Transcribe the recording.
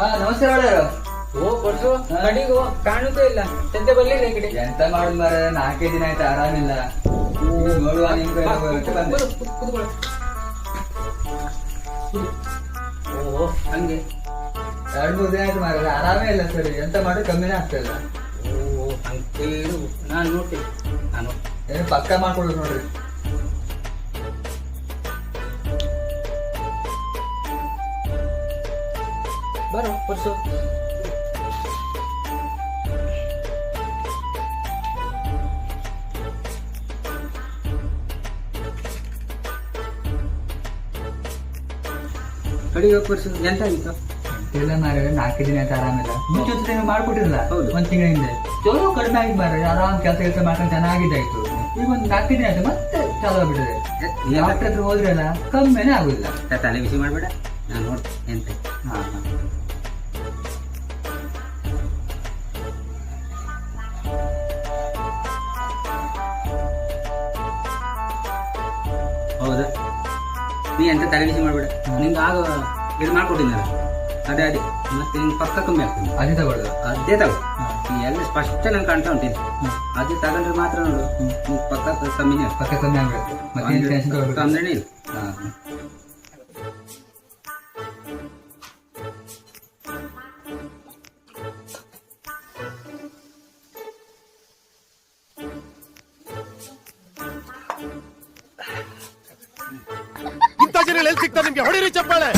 ಹಾ ನಮಸ್ತೆ ಒಳ್ಳೆಯರು ಓ ಪರ್ಸು ಕಡಿಗು ಕಾಣುತ್ತೇ ಇಲ್ಲ. ಎಂತ ಬರ್ಲಿಲ್ಲ ಈ ಕಡೆ ಎಂತ ಮಾಡುದು ಮಾರ ನಾಲ್ಕೇ ದಿನ ಆಯ್ತು ಆರಾಮಿಲ್ಲ. ನೋಡುವ ನಿಮ್ ಕೈ ಬಂದೆ. ಓ ಹಂಗೆ. ಎರಡು ಮೂರು ದಿನ ಆಯ್ತು ಮಾರ ಆರಾಮೇ ಇಲ್ಲ ಸರಿ. ಎಂತ ಮಾಡಿ ಕಮ್ಮಿನೇ ಆಗ್ತಾ ಇಲ್ಲ. ಓ ಹಂಗೆ ನಾನು ನೋಡ್ತೀನಿ. ನಾನು. ಪಕ್ಕ ಮಾಡ್ಕೊಳ್ಳೋದು ನೋಡ್ರಿ. ಬರೋ ಪರ್ಸು. ಕಡಿಗೆ ಪರ್ಸು. ಎಂತ ಆಗಿತ್ತು ಇಲ್ಲ ಮಾರ ನಾಲ್ಕು ದಿನ ಆಯ್ತು ಆರಾಮಿಲ್ಲ. ಮುಂಚೆ ಮಾಡ್ಕೊಟ್ಟಿರಲ್ಲ? ಹೌದು. ಒಂದ್ ತಿಂಗಳ ಹಿಂದೆ. ಚಲೋ ಕಡಿಮೆ ಆಗಿ ಮಾರ ಆರಾಮ್ ಕೆಲಸ ಕೆಲಸ ಮಾಡ್ಕೊಂಡು ಚೆನ್ನಾಗಿದ್ದಾಯ್ತು. ಈಗ ಒಂದು ನಾಲ್ಕು ದಿನ ಆಯ್ತು ಮತ್ತೆ ಚಾಲು ಆಗ್ಬಿಟ್ಟಿದೆ. ಡಾಕ್ಟರ್ ಹತ್ರ ಹೋದ್ರಲ್ಲ ಕಮ್ಮಿನೇ ಆಗುದಿಲ್ಲ. ತಲೆ ಬಿಸಿ ಮಾಡ್ಬೇಡ. ನಾನು ಎಂತ. ಹಾ ಹಾ. ಹೌದಾ. ನೀ ಎಂತ ತಲೆ ಮಾಡ್ಬಿಡ. ನಿಂಗೆ ಆಗ ಇದು ಮಾಡ್ಕೊಟ್ಟಿದ್ದಲ್ಲ ಅದೇ ಅದೇ. ಮತ್ತೆ ನಿಂಗೆ ಪಕ್ಕ ಕಮ್ಮಿ ಆಗ್ತದೆ. ಅದೇ ತಗೊಳ್ಳು ಅದೇ ತಗೋ. ಎಲ್ಲ ಸ್ಪಷ್ಟ ನಂಗೆ ಕಾಣ್ತಾ ಉಂಟು ಅದು ತಗೊಂಡ್ರೆ ಮಾತ್ರ ನೋಡು. ಪಕ್ಕ ಆಗ್ತದೆ. ಪಕ್ಕ ಕಮ್ಮಿ ಆಗ್ಬೇಕು. ತೊಂದ್ರೆನೇ ಇಲ್ಲ ఊపిరి లేచి నింపి ఎవడీ చెప్పాలి